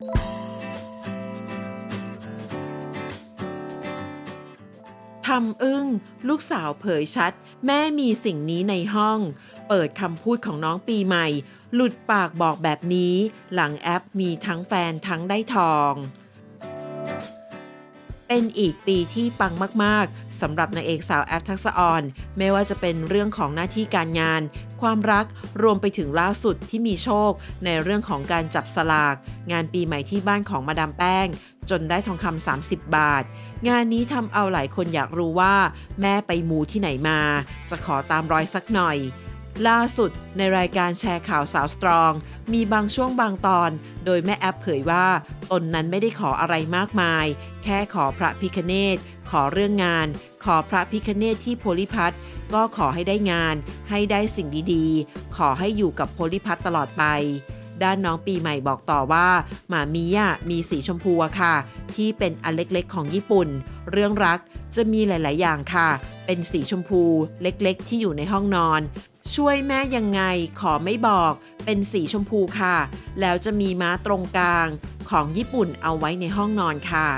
ทำอึ้ง ลูกสาวเผยชัด แม่มีสิ่งนี้ในห้อง เปิดคำพูดของน้องปีใหม่ หลุดปากบอกแบบนี้ หลังแอปมีทั้งแฟนทั้งได้ทอง เป็นอีกปีที่ปังมากๆสำหรับนางเอกสาวแอปทักษออน ไม่ว่าจะเป็นเรื่องของหน้าที่การงาน ความรักรวมไปถึงล่าสุดที่มีโชค ในเรื่องของการจับสลาก งานปีใหม่ที่บ้านของมาดามแป้ง จนได้ทองคำ30 บาท งานนี้ทำเอาหลายคนอยากรู้ว่า แม่ไปมูที่ไหนมา จะขอตามรอยสักหน่อย ล่าสุดในรายการแชร์ข่าวสาวสตรอง มีบางช่วงบางตอน โดยแม่แอปเผยว่า ตนนั้นไม่ได้ขออะไรมากมาย แค่ขอพระพิคเนตขอเรื่องงาน ขอพระพิคเนตที่โพลิพัทก็ขอให้ได้งาน ให้ได้สิ่งดีๆ ขอให้อยู่กับโพลิพัทตลอดไป ด้านน้องปีใหม่บอกต่อว่า หมามีอะมีสีชมพูค่ะ ที่เป็นอันเล็กๆ ของญี่ปุ่น เรื่องรักจะมีหลาย ๆ อย่างค่ะ เป็นสีชมพูเล็กๆ ที่อยู่ในห้องนอน ช่วยแม่ยังไงขอไม่บอกเป็นสีชมพูค่ะ แล้วจะมีม้าตรงกลางของญี่ปุ่นเอาไว้ในห้องนอนค่ะ